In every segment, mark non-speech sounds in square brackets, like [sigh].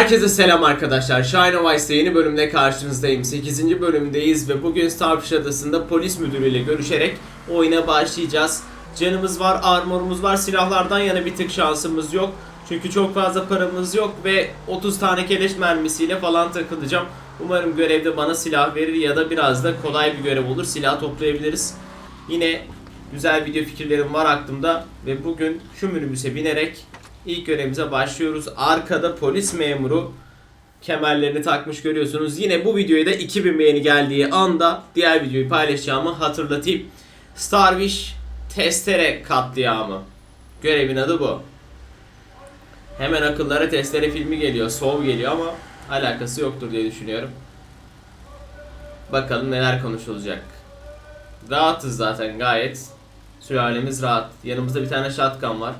Herkese selam arkadaşlar. Shine of Ice'da yeni bölümde karşınızdayım. 8. bölümdeyiz ve bugün Starfish Adası'nda polis müdürüyle görüşerek oyuna başlayacağız. Canımız var, armorumuz var, silahlardan yana bir tık şansımız yok. Çünkü çok fazla paramız yok ve 30 tane keleş mermisiyle falan takılacağım. Umarım görevde bana silah verir ya da biraz da kolay bir görev olur. Silah toplayabiliriz. Yine güzel video fikirlerim var aklımda ve bugün şu minibüse binerek ilk görevimize başlıyoruz. Arkada polis memuru kemerlerini takmış görüyorsunuz. Yine bu videoya da 2000 beğeni geldiği anda diğer videoyu paylaşacağımı hatırlatayım. Starfish testere katliamı. Görevin adı bu. Hemen akıllara testere filmi geliyor, Sov geliyor ama alakası yoktur diye düşünüyorum. Bakalım neler konuşulacak. Rahatız zaten gayet. Sülalemiz rahat. Yanımızda bir tane shotgun var.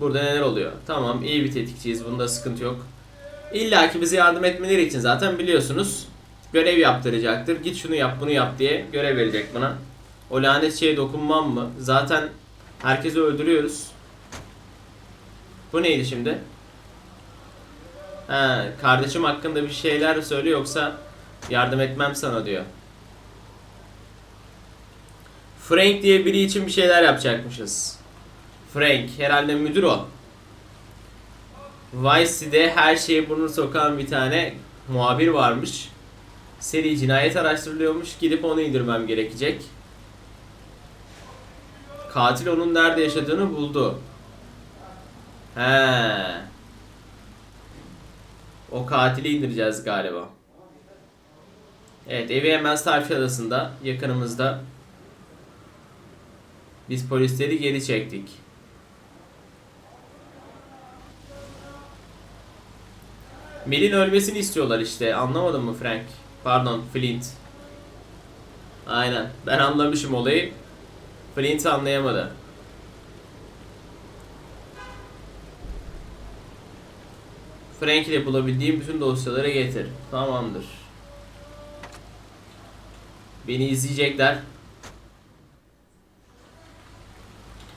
Burada neler oluyor? Tamam iyi bir tetikçiyiz. Bunda sıkıntı yok. İlla ki bize yardım etmeleri için zaten biliyorsunuz. Görev yaptıracaktır. Git şunu yap bunu yap diye görev verecek bana. O lanet şeye dokunmam mı? Zaten herkesi öldürüyoruz. Bu neydi şimdi? Ha, kardeşim hakkında bir şeyler söyle yoksa yardım etmem sana diyor. Frank diye biri için bir şeyler yapacakmışız. Frank herhalde müdür o. Vice'de her şeye burnunu sokan bir tane muhabir varmış. Seri cinayet araştırılıyormuş. Gidip onu indirmem gerekecek. Katil onun nerede yaşadığını buldu. He. O katili indireceğiz galiba. Evet evi hemen Starfish adasında yakınımızda. Biz polisleri geri çektik. Mel'in ölmesini istiyorlar işte. Anlamadın mı Frank? Pardon Flint. Aynen. Ben anlamışım olayı. Flint anlayamadı. Frank ile bulabildiğim bütün dosyaları getir. Tamamdır. Beni izleyecekler.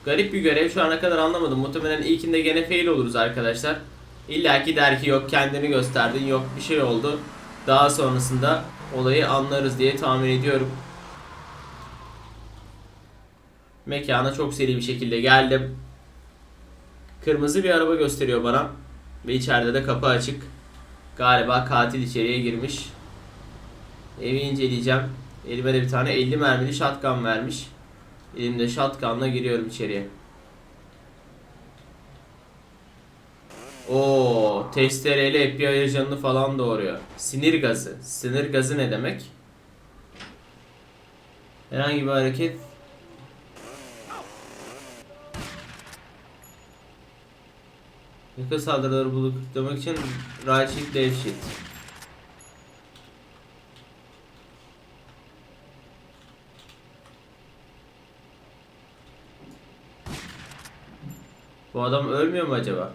Garip bir görev. Şu ana kadar anlamadım. Muhtemelen ilkinde gene fail oluruz arkadaşlar. İlla ki der ki yok kendini gösterdin yok bir şey oldu. Daha sonrasında olayı anlarız diye tahmin ediyorum. Mekana çok seri bir şekilde geldim. Kırmızı bir araba gösteriyor bana. Ve içeride de kapı açık. Galiba katil içeriye girmiş. Evi inceleyeceğim. Elime de bir tane 50 mermili shotgun vermiş. Elimde shotgunla giriyorum içeriye. O testereyle FBI ajanını falan doğuruyor. Sinir gazı. Sinir gazı ne demek? Herhangi bir hareket Yakın saldırıları bulup kırıklamak için right shift left shift. Bu adam ölmüyor mu acaba?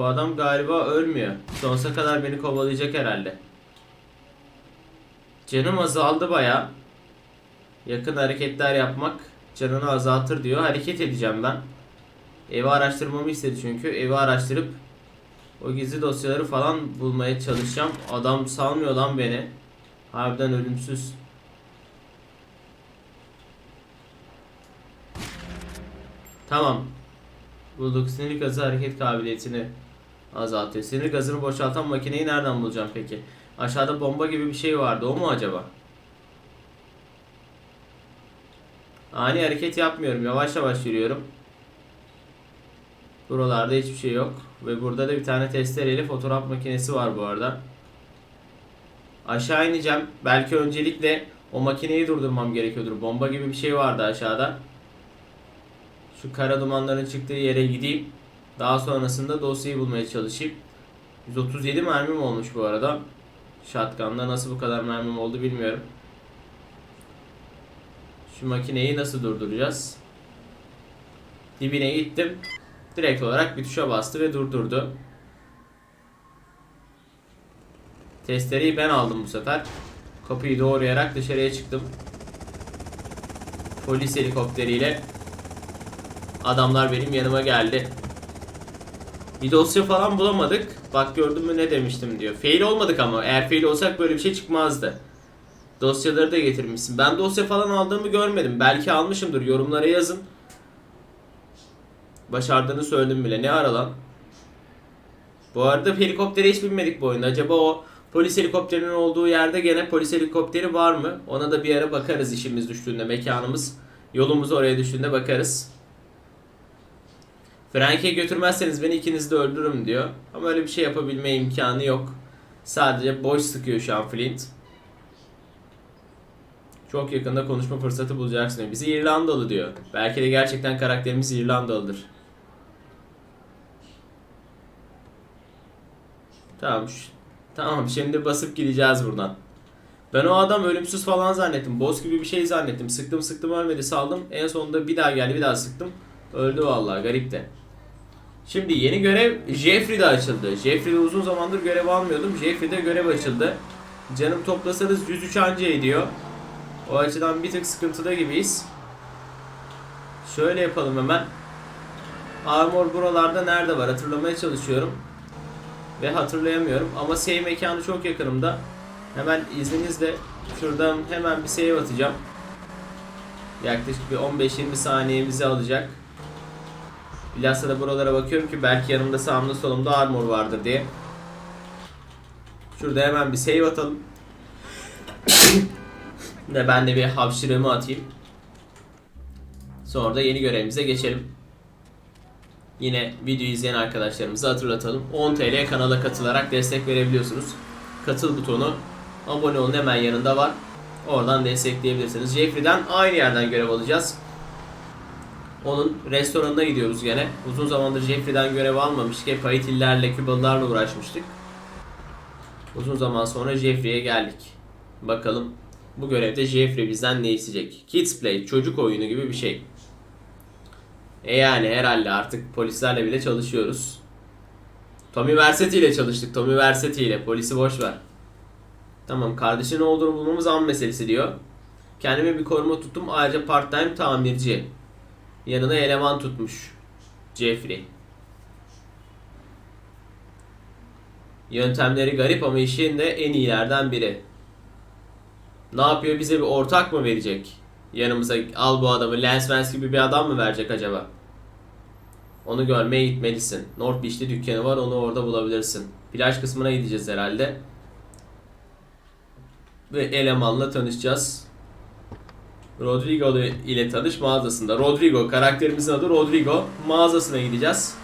Bu adam galiba ölmüyor. Sonsuza kadar beni kovalayacak herhalde. Canım azaldı baya. Yakın hareketler yapmak canını azaltır diyor. Hareket edeceğim ben. Evi araştırmamı istedi çünkü. Evi araştırıp o gizli dosyaları falan bulmaya çalışacağım. Adam salmıyor lan beni. Harbiden ölümsüz. Tamam. Bulduk. Sinir gazı hareket kabiliyetini azaltıyor. Sinir gazını boşaltan makineyi nereden bulacağım peki? Aşağıda bomba gibi bir şey vardı. O mu acaba? Ani hareket yapmıyorum. Yavaş yavaş yürüyorum. Buralarda hiçbir şey yok. Ve burada da bir tane testereyle fotoğraf makinesi var bu arada. Aşağı ineceğim. Belki öncelikle o makineyi durdurmam gerekiyordur. Bomba gibi bir şey vardı aşağıda. Şu kara dumanların çıktığı yere gideyim. Daha sonrasında dosyayı bulmaya çalışayım. 137 mermim olmuş bu arada. Shotgun'da nasıl bu kadar mermim oldu bilmiyorum. Şu makineyi nasıl durduracağız? Dibine gittim. Direkt olarak bir tuşa bastı ve durdurdu. Testereyi ben aldım bu sefer. Kapıyı doğrayarak dışarıya çıktım. Polis helikopteriyle adamlar benim yanıma geldi. Bir dosya falan bulamadık. Bak gördün mü ne demiştim diyor. Fail olmadık ama eğer fail olsak böyle bir şey çıkmazdı. Dosyaları da getirmişsin. Ben dosya falan aldığımı görmedim. Belki almışımdır. Yorumlara yazın. Başardığını söyledim bile. Ne ara lan? Bu arada helikoptere hiç binmedik bu oyunda. Acaba o polis helikopterinin olduğu yerde gene polis helikopteri var mı? Ona da bir ara bakarız işimiz düştüğünde, mekanımız. Yolumuz oraya düştüğünde bakarız. Frank'e götürmezseniz beni ikinizi de öldürürüm diyor. Ama öyle bir şey yapabilme imkanı yok. Sadece boş sıkıyor şu an Flint. Çok yakında konuşma fırsatı bulacaksın. diyor. Bizi İrlandalı diyor. Belki de gerçekten karakterimiz İrlandalıdır. Tamam. Tamam şimdi basıp gideceğiz buradan. Ben o adam ölümsüz falan zannettim. Boss gibi bir şey zannettim. Sıktım sıktım ölmedi saldım. En sonunda bir daha geldi bir daha sıktım. Öldü vallahi garip de. Şimdi yeni görev Jeffrey'de açıldı. Jeffrey'de uzun zamandır görev almıyordum. Jeffrey'de görev açıldı. Canım toplasanız 103 anca ediyor. O açıdan bir tık sıkıntıda gibiyiz. Şöyle yapalım hemen. Armor buralarda nerede var hatırlamaya çalışıyorum. Ve hatırlayamıyorum ama save mekanı çok yakınımda. Hemen izninizle şuradan hemen bir save atacağım. Yaklaşık bir 15-20 saniyemizi alacak. Bilhassa da buralara bakıyorum ki belki yanımda sağımda solumda armor vardır diye. Şurada hemen bir save atalım. [coughs] de ben de bir hapşırığımı atayım. Sonra da yeni görevimize geçelim. Yine video izleyen arkadaşlarımızı hatırlatalım. 10 TL kanala katılarak destek verebiliyorsunuz. Katıl butonu abone olun hemen yanında var. Oradan destekleyebilirsiniz. Jeffrey'den aynı yerden görev alacağız. Onun restoranına gidiyoruz gene. Uzun zamandır Jeffrey'den görev almamıştık. Hep Haitililerle, Kübalılarla uğraşmıştık. Uzun zaman sonra Jeffrey'e geldik. Bakalım bu görevde Jeffrey bizden ne isteyecek? Kids Play, çocuk oyunu gibi bir şey. E yani herhalde artık polislerle bile çalışıyoruz. Tommy Versetti ile çalıştık. Tommy Versetti ile. Polisi boş ver. Tamam kardeşin ne olduğunu bulmamız an meselesi diyor. Kendime bir koruma tuttum. Ayrıca part time tamirci. Yanına eleman tutmuş. Jeffrey. Yöntemleri garip ama işinde en iyilerden biri. Ne yapıyor? Bize bir ortak mı verecek? Yanımıza al bu adamı. Lance Vance gibi bir adam mı verecek acaba? Onu görmeye gitmelisin. North Beach'te dükkanı var. Onu orada bulabilirsin. Plaj kısmına gideceğiz herhalde. Ve elemanla tanışacağız. Rodrigo ile tanış mağazasında. Rodrigo karakterimizin adı Rodrigo. Mağazasına gideceğiz.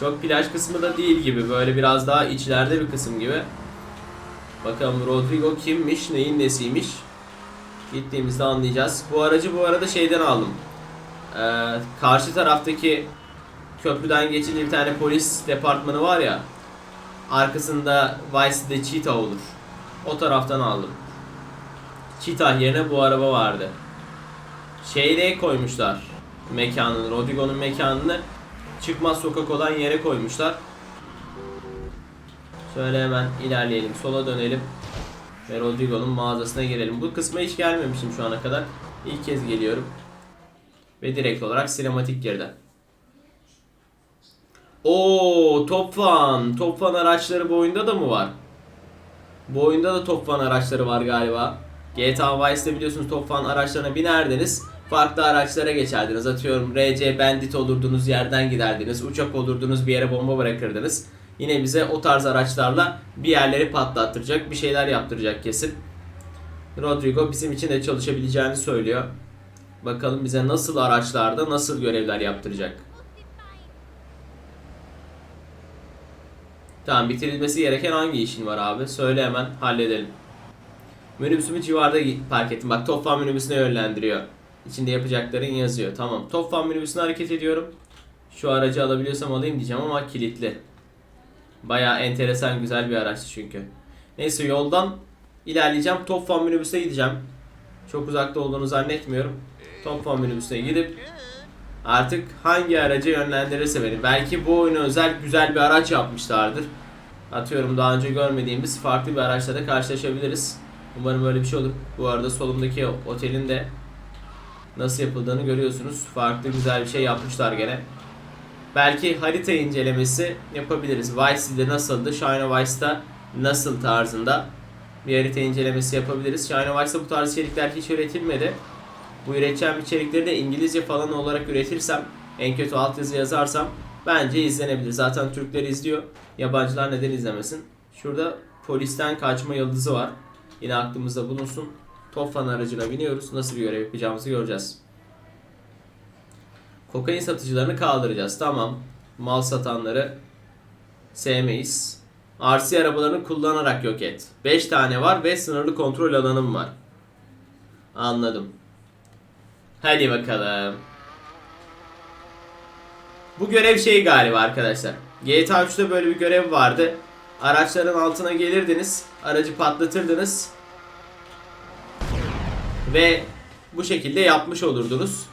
Çok plaj kısmı da değil gibi. Böyle biraz daha içlerde bir kısım gibi. Bakalım Rodrigo kimmiş, neyin nesiymiş. Gittiğimizde anlayacağız. Bu aracı bu arada şeyden aldım. Ee, karşı taraftaki köprüden geçince bir tane polis departmanı var ya. Arkasında Vice City'de Cheetah olur. O taraftan aldım. Cheetah yerine bu araba vardı. Şeyde koymuşlar mekanını, Rodrigo'nun mekanını çıkmaz sokak olan yere koymuşlar. Şöyle hemen ilerleyelim, sola dönelim ve Rodrigo'nun mağazasına girelim. Bu kısma hiç gelmemiştim şu ana kadar. İlk kez geliyorum. Ve direkt olarak sinematik girdi. Oo, Top Fan. Top Fan araçları bu oyunda da mı var? Bu oyunda da Top Fan araçları var galiba. GTA Vice'de biliyorsunuz Top Fan araçlarına binerdiniz. Farklı araçlara geçerdiniz. Atıyorum RC Bandit olurdunuz yerden giderdiniz. Uçak olurdunuz bir yere bomba bırakırdınız. Yine bize o tarz araçlarla bir yerleri patlattıracak, bir şeyler yaptıracak kesin. Rodrigo bizim için de çalışabileceğini söylüyor. Bakalım bize nasıl araçlarda nasıl görevler yaptıracak. Tamam bitirilmesi gereken hangi işin var abi? Söyle hemen halledelim. Minibüsümü civarda park ettim. Bak Topfan minibüsüne yönlendiriyor. İçinde yapacakların yazıyor. Tamam. Topfan minibüsüne hareket ediyorum. Şu aracı alabiliyorsam alayım diyeceğim ama kilitli. Baya enteresan güzel bir araçtı çünkü. Neyse yoldan ilerleyeceğim. Topfan minibüse gideceğim. Çok uzakta olduğunu zannetmiyorum. Topfan minibüsüne gidip artık hangi araca yönlendirirse beni. Belki bu oyuna özel güzel bir araç yapmışlardır. Atıyorum daha önce görmediğimiz farklı bir araçla da karşılaşabiliriz. Umarım böyle bir şey olur. Bu arada solumdaki otelin de nasıl yapıldığını görüyorsunuz. Farklı güzel bir şey yapmışlar gene. Belki harita incelemesi yapabiliriz. Vice City'de nasıldı? China Vice'da nasıl tarzında bir harita incelemesi yapabiliriz. China Vice'da bu tarz içerikler hiç üretilmedi. Bu üreteceğim içerikleri de İngilizce falan olarak üretirsem, en kötü altyazı yazarsam bence izlenebilir. Zaten Türkler izliyor. Yabancılar neden izlemesin? Şurada polisten kaçma yıldızı var. Yine aklımızda bulunsun. Tofan aracına biniyoruz. Nasıl bir görev yapacağımızı göreceğiz. Kokain satıcılarını kaldıracağız. Tamam. Mal satanları sevmeyiz. RC arabalarını kullanarak yok et. 5 tane var ve sınırlı kontrol alanım var. Anladım. Hadi bakalım. Bu görev şey galiba arkadaşlar. GTA 3'te böyle bir görev vardı. Araçların altına gelirdiniz. Aracı patlatırdınız. Ve bu şekilde yapmış olurdunuz.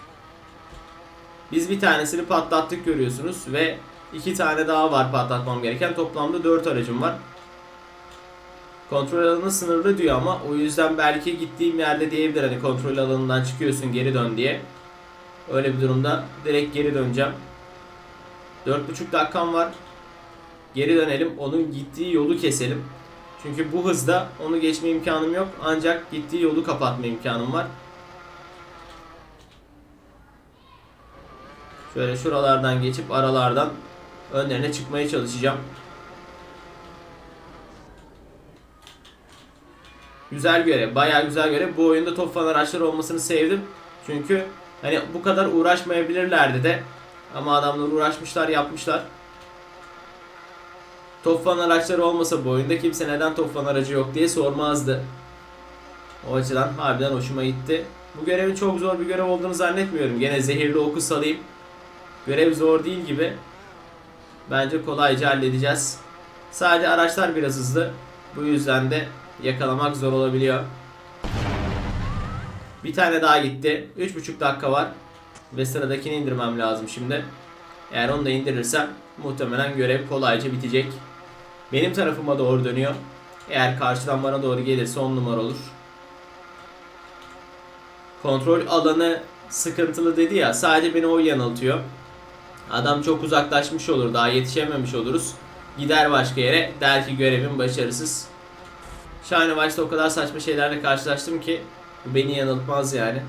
Biz bir tanesini patlattık görüyorsunuz ve iki tane daha var patlatmam gereken. Toplamda 4 aracım var. Kontrol alanı sınırlı diyor ama o yüzden belki gittiğim yerde diyebilir hani kontrol alanından çıkıyorsun geri dön diye. Öyle bir durumda direkt geri döneceğim. 4,5 dakikam var. Geri dönelim. Onun gittiği yolu keselim. Çünkü bu hızda onu geçme imkanım yok. Ancak gittiği yolu kapatma imkanım var. Şöyle şuralardan geçip aralardan önlerine çıkmaya çalışacağım. Güzel görev, bayağı güzel görev. Bu oyunda top fan araçları olmasını sevdim. Çünkü hani bu kadar uğraşmayabilirlerdi de. Ama adamlar uğraşmışlar, yapmışlar. Top fan araçları olmasa bu oyunda kimse neden top fan aracı yok diye sormazdı. O açıdan harbiden hoşuma gitti. Bu görevin çok zor bir görev olduğunu zannetmiyorum. Gene zehirli oku salayım. Görev zor değil gibi. Bence kolayca halledeceğiz. Sadece araçlar biraz hızlı. Bu yüzden de yakalamak zor olabiliyor. Bir tane daha gitti. 3,5 dakika var. Ve sıradakini indirmem lazım şimdi. Eğer onu da indirirsem muhtemelen görev kolayca bitecek. Benim tarafıma doğru dönüyor. Eğer karşıdan bana doğru gelirse 10 numara olur. Kontrol alanı sıkıntılı dedi ya sadece beni o yanıltıyor. Adam çok uzaklaşmış olur daha yetişememiş oluruz. Gider başka yere der ki görevim başarısız. Şahane başta o kadar saçma şeylerle karşılaştım ki bu beni yanıltmaz yani.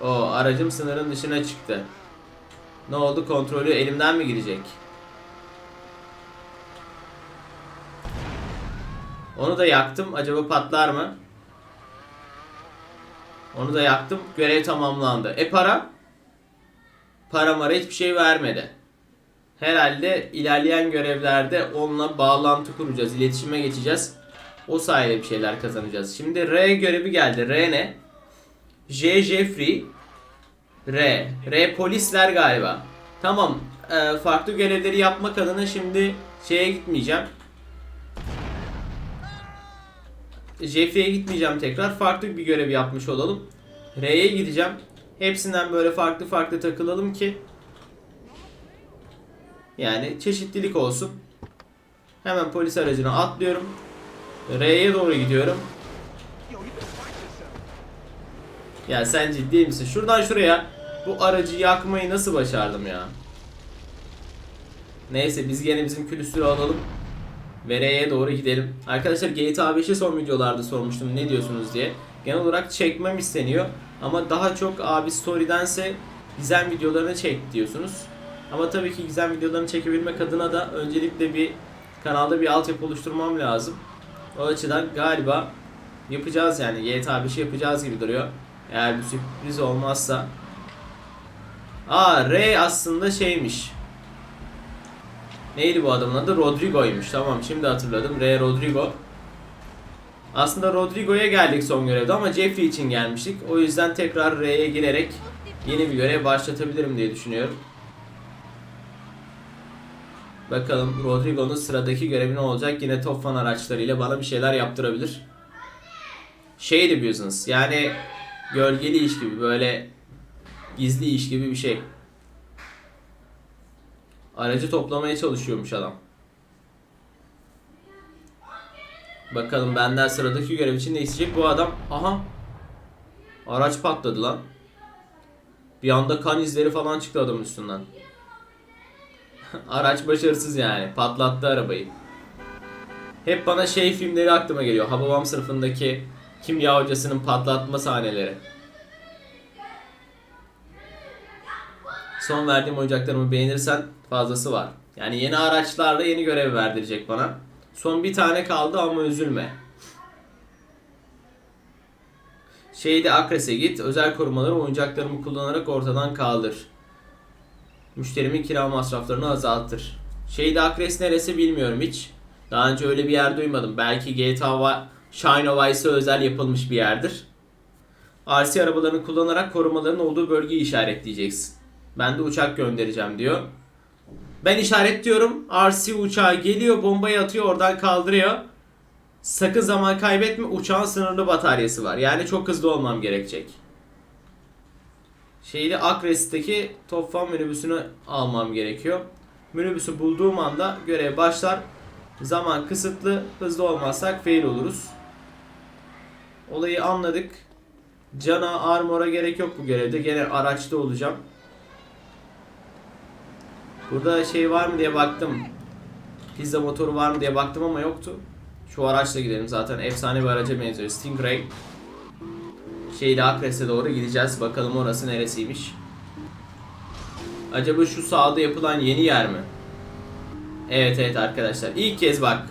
O aracım sınırın dışına çıktı. Ne oldu kontrolü elimden mi gidecek? Onu da yaktım. Acaba patlar mı? Onu da yaktım. Görev tamamlandı. E para? Para mara hiçbir şey vermedi. Herhalde ilerleyen görevlerde onunla bağlantı kuracağız. iletişime geçeceğiz. O sayede bir şeyler kazanacağız. Şimdi R görevi geldi. R ne? J Jeffrey. R. R polisler galiba. Tamam. e, farklı görevleri yapmak adına şimdi şeye gitmeyeceğim. Jeffrey'e gitmeyeceğim tekrar. Farklı bir görev yapmış olalım. R'ye gideceğim. Hepsinden böyle farklı farklı takılalım ki yani çeşitlilik olsun. Hemen polis aracına atlıyorum. R'ye doğru gidiyorum. Ya sen ciddi misin? Şuradan şuraya bu aracı yakmayı nasıl başardım ya? Neyse biz gene bizim külüstürü alalım. Ve R'ye doğru gidelim. Arkadaşlar GTA 5'i son videolarda sormuştum ne diyorsunuz diye. Genel olarak çekmem isteniyor. Ama daha çok abi story'dense gizem videolarını çek diyorsunuz. Ama tabii ki gizem videolarını çekebilmek adına da öncelikle bir kanalda bir altyapı oluşturmam lazım. O açıdan galiba yapacağız yani GTA 5'i yapacağız gibi duruyor. Eğer bir sürpriz olmazsa. Aa Ray aslında şeymiş. Neydi bu adamın adı? Rodrigo'ymuş. Tamam şimdi hatırladım. Ray Rodrigo. Aslında Rodrigo'ya geldik son görevde ama Jeffrey için gelmiştik. O yüzden tekrar R'ye girerek yeni bir görev başlatabilirim diye düşünüyorum. Bakalım Rodrigo'nun sıradaki görevi ne olacak? Yine top fan araçlarıyla bana bir şeyler yaptırabilir. Shady business yani gölgeli iş gibi böyle gizli iş gibi bir şey. Aracı toplamaya çalışıyormuş adam. Bakalım benden sıradaki görev için ne isteyecek bu adam? Aha. Araç patladı lan. Bir anda kan izleri falan çıktı adamın üstünden. [laughs] Araç başarısız yani. Patlattı arabayı. Hep bana şey filmleri aklıma geliyor. Hababam sınıfındaki kimya hocasının patlatma sahneleri. Son verdiğim oyuncaklarımı beğenirsen fazlası var. Yani yeni araçlarla yeni görev verdirecek bana. Son bir tane kaldı ama üzülme. Şeyde Akres'e git. Özel korumaları oyuncaklarımı kullanarak ortadan kaldır. Müşterimin kira masraflarını azaltır. Şeyde Akres neresi bilmiyorum hiç. Daha önce öyle bir yer duymadım. Belki GTA Shine of Ice'a özel yapılmış bir yerdir. RC arabalarını kullanarak korumaların olduğu bölgeyi işaretleyeceksin. Ben de uçak göndereceğim diyor. Ben işaretliyorum. RC uçağı geliyor, bombayı atıyor, oradan kaldırıyor. Sakın zaman kaybetme. Uçağın sınırlı bataryası var. Yani çok hızlı olmam gerekecek. Şeyli Akres'teki Topfan minibüsünü almam gerekiyor. Minibüsü bulduğum anda görev başlar. Zaman kısıtlı. Hızlı olmazsak fail oluruz. Olayı anladık. Cana, armora gerek yok bu görevde. Gene araçta olacağım. Burada şey var mı diye baktım. Pizza motoru var mı diye baktım ama yoktu. Şu araçla gidelim zaten. Efsane bir araca benziyor. Stingray. Şeyde Akres'e doğru gideceğiz. Bakalım orası neresiymiş. Acaba şu sağda yapılan yeni yer mi? Evet evet arkadaşlar. İlk kez bak.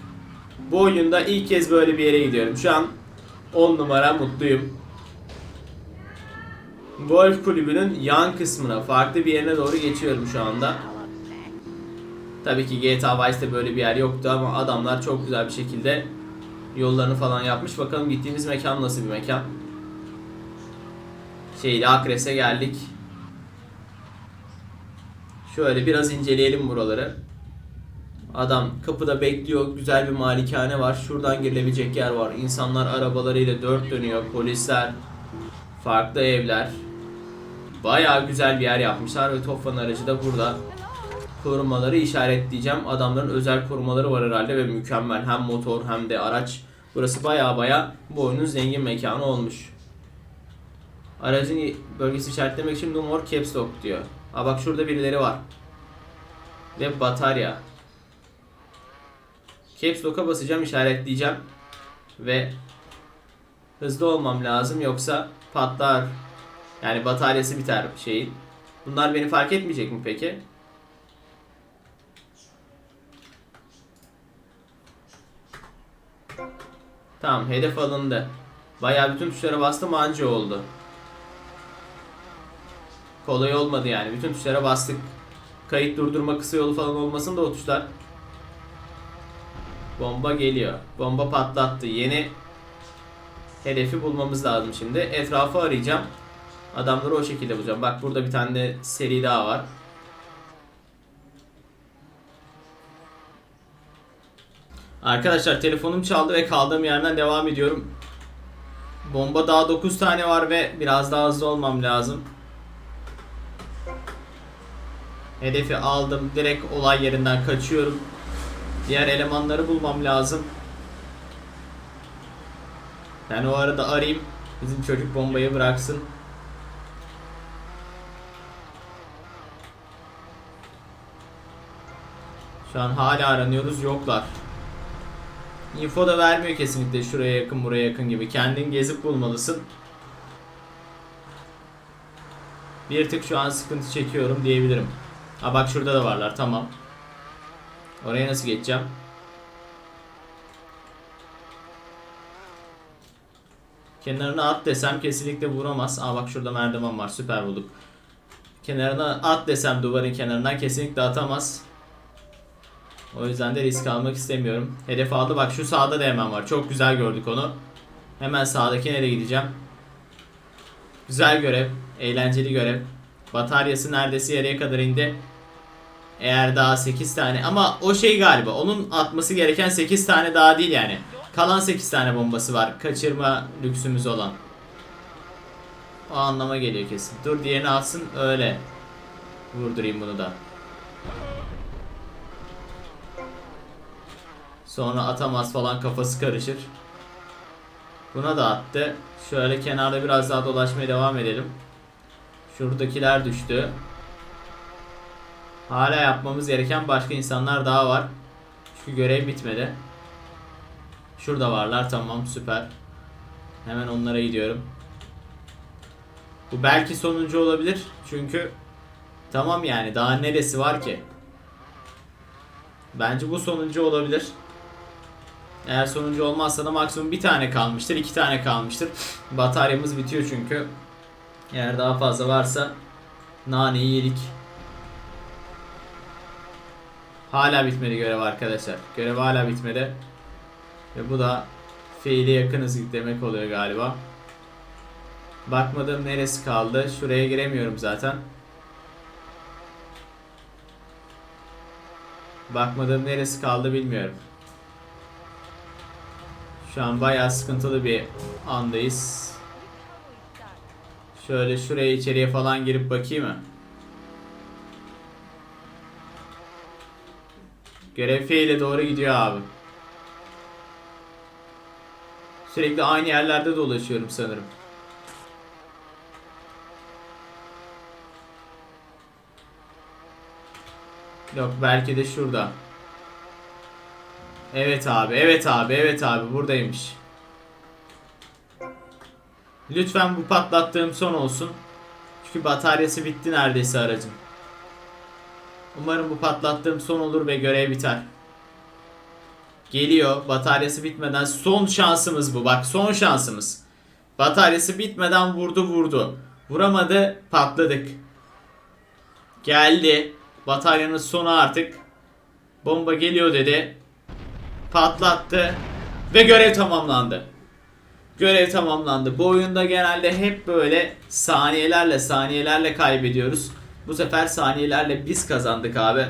Bu oyunda ilk kez böyle bir yere gidiyorum. Şu an 10 numara mutluyum. Golf kulübünün yan kısmına, farklı bir yerine doğru geçiyorum şu anda. Tabii ki GTA Vice'de böyle bir yer yoktu ama adamlar çok güzel bir şekilde yollarını falan yapmış. Bakalım gittiğimiz mekan nasıl bir mekan. Şeyde Akres'e geldik. Şöyle biraz inceleyelim buraları. Adam kapıda bekliyor. Güzel bir malikane var. Şuradan girilebilecek yer var. İnsanlar arabalarıyla dört dönüyor. Polisler, farklı evler. Bayağı güzel bir yer yapmışlar ve Toffa'nın aracı da burada. Korumaları işaretleyeceğim. Adamların özel korumaları var herhalde ve mükemmel. Hem motor hem de araç. Burası baya baya bu oyunun zengin mekanı olmuş. Aracın bölgesi işaretlemek için no more caps lock diyor. Aa bak şurada birileri var. Ve batarya. Caps lock'a basacağım işaretleyeceğim. Ve hızlı olmam lazım yoksa patlar. Yani bataryası biter şeyin. Bunlar beni fark etmeyecek mi peki? Tamam hedef alındı. Bayağı bütün tuşlara bastım anca oldu. Kolay olmadı yani. Bütün tuşlara bastık. Kayıt durdurma kısa yolu falan olmasın da o tuşlar. Bomba geliyor. Bomba patlattı. Yeni hedefi bulmamız lazım şimdi. Etrafı arayacağım. Adamları o şekilde bulacağım. Bak burada bir tane seri daha var. Arkadaşlar telefonum çaldı ve kaldığım yerden devam ediyorum. Bomba daha 9 tane var ve biraz daha hızlı olmam lazım. Hedefi aldım. Direkt olay yerinden kaçıyorum. Diğer elemanları bulmam lazım. Ben o arada arayayım. Bizim çocuk bombayı bıraksın. Şu an hala aranıyoruz. Yoklar. Info da vermiyor kesinlikle şuraya yakın buraya yakın gibi. Kendin gezip bulmalısın. Bir tık şu an sıkıntı çekiyorum diyebilirim. Ha bak şurada da varlar tamam. Oraya nasıl geçeceğim? Kenarına at desem kesinlikle vuramaz. Aa bak şurada merdiven var süper bulduk. Kenarına at desem duvarın kenarından kesinlikle atamaz. O yüzden de risk almak istemiyorum. Hedef aldı. Bak şu sağda da hemen var. Çok güzel gördük onu. Hemen sağdaki nereye gideceğim? Güzel görev. Eğlenceli görev. Bataryası neredeyse yarıya kadar indi. Eğer daha 8 tane ama o şey galiba onun atması gereken 8 tane daha değil yani. Kalan 8 tane bombası var. Kaçırma lüksümüz olan. O anlama geliyor kesin. Dur diğerini atsın öyle. Vurdurayım bunu da. Sonra atamaz falan kafası karışır. Buna da attı. Şöyle kenarda biraz daha dolaşmaya devam edelim. Şuradakiler düştü. Hala yapmamız gereken başka insanlar daha var. Çünkü görev bitmedi. Şurada varlar tamam süper. Hemen onlara gidiyorum. Bu belki sonuncu olabilir. Çünkü tamam yani daha neresi var ki? Bence bu sonuncu olabilir. Eğer sonuncu olmazsa da maksimum bir tane kalmıştır, iki tane kalmıştır. Bataryamız bitiyor çünkü. Eğer daha fazla varsa naneyi yedik. Hala bitmedi görev arkadaşlar. Görev hala bitmedi. Ve bu da fiili yakınız demek oluyor galiba. Bakmadım neresi kaldı. Şuraya giremiyorum zaten. Bakmadığım neresi kaldı bilmiyorum. Şu an bayağı sıkıntılı bir andayız. Şöyle şuraya içeriye falan girip bakayım mı? Görev fiile doğru gidiyor abi. Sürekli aynı yerlerde dolaşıyorum sanırım. Yok belki de şurada. Evet abi, evet abi, evet abi buradaymış. Lütfen bu patlattığım son olsun. Çünkü bataryası bitti neredeyse aracın. Umarım bu patlattığım son olur ve görev biter. Geliyor. Bataryası bitmeden son şansımız bu. Bak son şansımız. Bataryası bitmeden vurdu vurdu. Vuramadı patladık. Geldi. Bataryanın sonu artık. Bomba geliyor dedi. Patlattı. Ve görev tamamlandı. Görev tamamlandı. Bu oyunda genelde hep böyle saniyelerle saniyelerle kaybediyoruz. Bu sefer saniyelerle biz kazandık abi.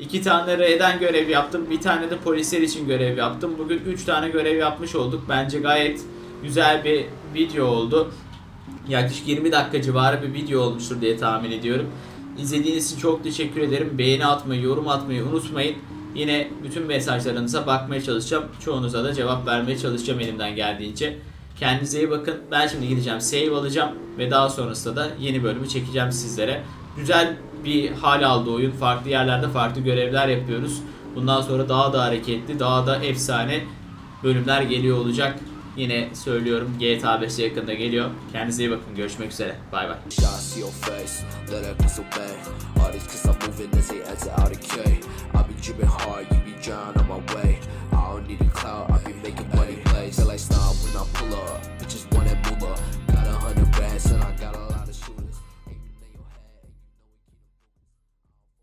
İki tane R'den görev yaptım. Bir tane de polisler için görev yaptım. Bugün 3 tane görev yapmış olduk. Bence gayet güzel bir video oldu. Yaklaşık 20 dakika civarı bir video olmuştur diye tahmin ediyorum. İzlediğiniz için çok teşekkür ederim. Beğeni atmayı, yorum atmayı unutmayın. Yine bütün mesajlarınıza bakmaya çalışacağım. Çoğunuza da cevap vermeye çalışacağım elimden geldiğince. Kendinize iyi bakın. Ben şimdi gideceğim save alacağım ve daha sonrasında da yeni bölümü çekeceğim sizlere güzel bir hal aldı oyun. Farklı yerlerde farklı görevler yapıyoruz. Bundan sonra daha da hareketli, daha da efsane bölümler geliyor olacak. Yine söylüyorum GTA 5'e yakında geliyor. Kendinize iyi bakın. Görüşmek üzere. Bay bay. I'll need stop when I pull up